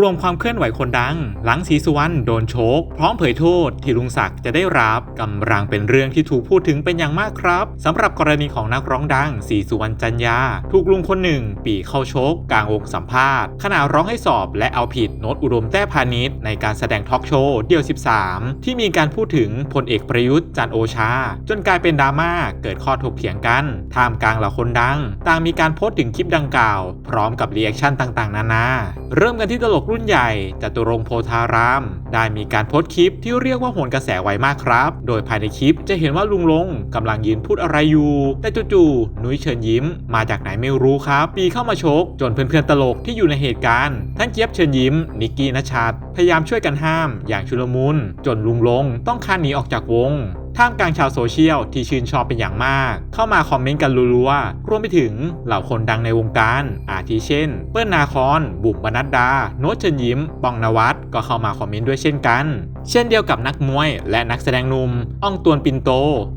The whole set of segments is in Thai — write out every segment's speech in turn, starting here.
รวมความเคลื่อนไหวคนดัง หลังศรีสุวรรณโดนโชก พร้อมเผยโทษที่ลุงศักดิ์จะได้รับกำลังเป็นเรื่องที่ถูกพูดถึงเป็นอย่างมากครับสำหรับกรณีของนักร้องดังศรีสุวรรณจันยา ถูกลุงคนหนึ่ง ปีเข้าชกกลางวงสัมภาษณ์ขณะร้องให้สอบและเอาผิดโนตอุดมแต้พาณิชย์ในการแสดงทอล์กโชว์เดี่ยว 13 ที่มีการพูดถึงพลเอกประยุทธ์จันโอชา จนกลายเป็นดราม่าเกิดข้อถกเถียงกันท่ามกลางเหล่าคนดัง ต่างมีการโพสต์ถึงคลิปดังกล่าว พร้อมกับรีแอคชั่นต่างๆ นานา เริ่มกันที่ตลกรุ่นใหญ่จตุรงโพธาราม ได้มีการโพสต์คลิปที่เรียกว่าโหนกระแสไวมากครับ โดยภายในคลิปจะเห็นว่าลุงลงกำลังยืนพูดอะไรอยู่ แต่จู่ๆนุ้ยเชิญยิ้ม มาจากไหนไม่รู้ครับ ปีเข้ามาชก จนเพื่อนๆตลกที่อยู่ในเหตุการณ์ทั้งเจี๊ยบเชิญยิ้ม นิกกี้นชชัดพยายามช่วยกันห้าม อย่างชุลมุนจนลุงลงต้องคานหนีออกจากวง ท่ามกลางชาวโซเชียลที่ชื่นชอบเป็นอย่างมาก เข้ามาคอมเมนต์กันรัวๆรวมไปถึงเหล่าคนดังในวงการ อาทิเช่น เปิ้ลนาคอน บุ๋มบรรณัดดา โนชเชิญยิ้ม ปองนวัตก็เข้ามาคอมเมนต์ด้วยเช่นกัน เช่นเดียวกับนักมวย และนักแสดงหนุ่มอ่องตวนปินโต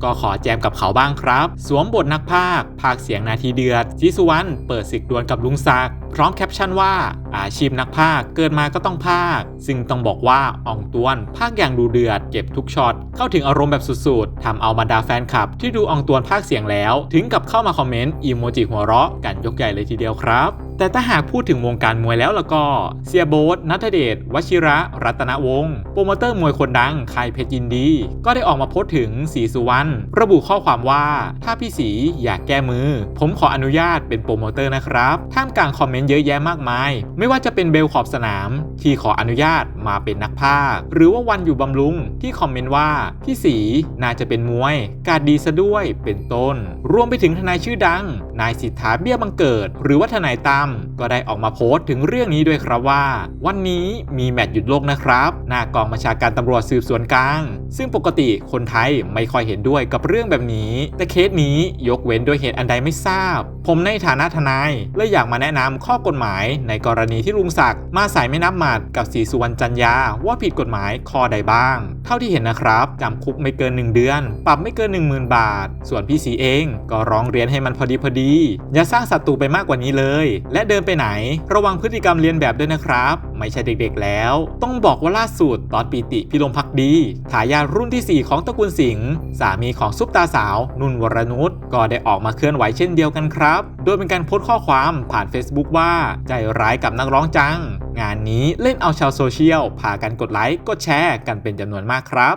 ก็ขอแจมกับเขาบ้างครับ สวมบทนักพากย์ภาคเสียงนาทีเดือดจีสุวรรณเปิดศึกดวลกับลุงศักดิ์พร้อมแคปชั่นว่า อาชีพนักพากย์เกิดมาก็ต้องพากย์ซึ่งต้องบอกว่าอ่องตวนพากย์อย่างดูเดือด เก็บทุกช็อตเข้าถึงอารมณ์แบบสุดๆทำเอาบรรดาแฟนคลับ ที่ดูอ่องตวนพากย์เสียงแล้ว ถึงกับเข้ามาคอมเมนต์อีโมจิหัวเราะกันยกใหญ่เลยทีเดียวครับ แต่ถ้าหากพูดถึงวงการมวยแล้วล่ะก็ เสียโบ๊ทนัทเดชวชิระ รัตนวงศ์โปรโมเตอร์มวยคนดังค่ายเพชรยินดี ก็ได้ออกมาโพสต์ถึงสีสุวรรณระบุข้อความว่า ถ้าพี่สีอยากแก้มือ ผมขออนุญาตเป็นโปรโมเตอร์นะครับท่ามกลางคอมเมนต์เยอะแยะมากมาย ไม่ว่าจะเป็นเบลขอบสนาม ที่ขออนุญาตมาเป็นนักพากหรือว่าวันอยู่บำรุงที่คอมเมนต์ว่าพี่สีน่าจะเป็นมวย การดีซะด้วยเป็นต้น รวมไปถึงทนายชื่อดัง นายสิทธาเบี้ยบังเกิด หรือว่าทนายตั้มก็ได้ออกมาโพสต์ถึงเรื่องนี้ด้วยครับว่า วันนี้มีแมตช์หยุดโลกนะครับ หน้ากองบัญชาการตำรวจสืบสวนกลาง ซึ่งปกติคนไทยไม่ค่อยเห็นด้วยกับเรื่องแบบนี้ แต่เคสนี้ยกเว้นด้วยเหตุอันใดไม่ทราบ ผมในฐานะทนายเลยอยากมาแนะนำข้อกฎหมาย ในกรณีที่ลุงศักดิ์มาสายไม่นับหมัดกับสีสุวรรณจันยาว่าผิดกฎหมายข้อใดบ้าง เท่าที่เห็นนะครับจำคุกไม่เกิน 1 เดือน ปรับไม่เกิน 10,000 บาท ส่วนพี่สีเองก็ร้องเรียนให้มันพอดีพอดีอย่าสร้างศัตรูไปมากกว่านี้เลยและเดินไปไหน ระวังพฤติกรรมเรียนแบบด้วยนะครับ ไม่ใช่เด็กๆแล้ว ต้องบอกว่าล่าสุดตอนปีติพิรมพักดีทายาทรุ่นที่ 4 ของตระกูลสิงห์สามีของซุปตาสาว นุ่นวรนุชก็ได้ออกมาเคลื่อนไหวเช่นเดียวกันครับ โดยเป็นการโพสต์ข้อความผ่าน Facebook ว่าใจร้ายกับนักร้องจัง งานนี้เล่นเอาชาวโซเชียลพากันกดไลค์กดแชร์กันเป็นจำนวนมากครับ